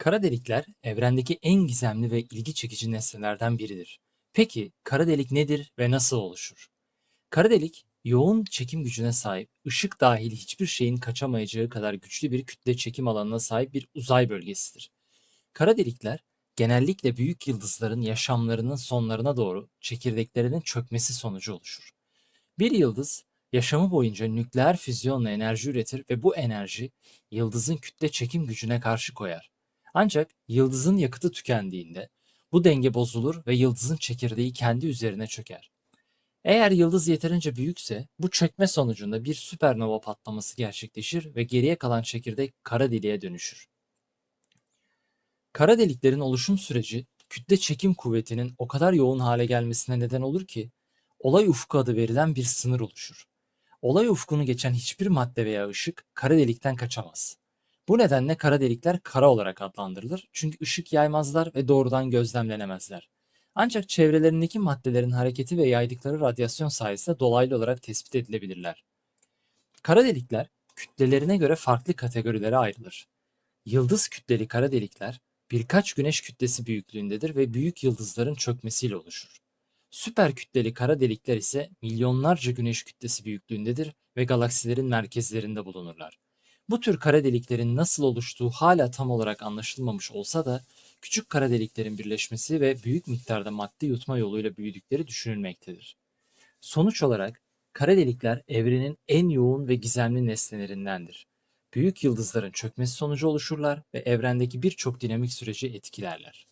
Kara delikler evrendeki en gizemli ve ilgi çekici nesnelerden biridir. Peki kara delik nedir ve nasıl oluşur? Kara delik yoğun çekim gücüne sahip, ışık dahil hiçbir şeyin kaçamayacağı kadar güçlü bir kütle çekim alanına sahip bir uzay bölgesidir. Kara delikler genellikle büyük yıldızların yaşamlarının sonlarına doğru çekirdeklerinin çökmesi sonucu oluşur. Bir yıldız yaşamı boyunca nükleer füzyonla enerji üretir ve bu enerji yıldızın kütle çekim gücüne karşı koyar. Ancak yıldızın yakıtı tükendiğinde bu denge bozulur ve yıldızın çekirdeği kendi üzerine çöker. Eğer yıldız yeterince büyükse bu çökme sonucunda bir süpernova patlaması gerçekleşir ve geriye kalan çekirdek kara deliğe dönüşür. Kara deliklerin oluşum süreci kütle çekim kuvvetinin o kadar yoğun hale gelmesine neden olur ki olay ufku adı verilen bir sınır oluşur. Olay ufkunu geçen hiçbir madde veya ışık kara delikten kaçamaz. Bu nedenle kara delikler kara olarak adlandırılır çünkü ışık yaymazlar ve doğrudan gözlemlenemezler. Ancak çevrelerindeki maddelerin hareketi ve yaydıkları radyasyon sayesinde dolaylı olarak tespit edilebilirler. Kara delikler kütlelerine göre farklı kategorilere ayrılır. Yıldız kütleli kara delikler birkaç güneş kütlesi büyüklüğündedir ve büyük yıldızların çökmesiyle oluşur. Süper kütleli kara delikler ise milyonlarca güneş kütlesi büyüklüğündedir ve galaksilerin merkezlerinde bulunurlar. Bu tür kara deliklerin nasıl oluştuğu hala tam olarak anlaşılmamış olsa da küçük kara deliklerin birleşmesi ve büyük miktarda madde yutma yoluyla büyüdükleri düşünülmektedir. Sonuç olarak kara delikler evrenin en yoğun ve gizemli nesnelerindendir. Büyük yıldızların çökmesi sonucu oluşurlar ve evrendeki birçok dinamik süreci etkilerler.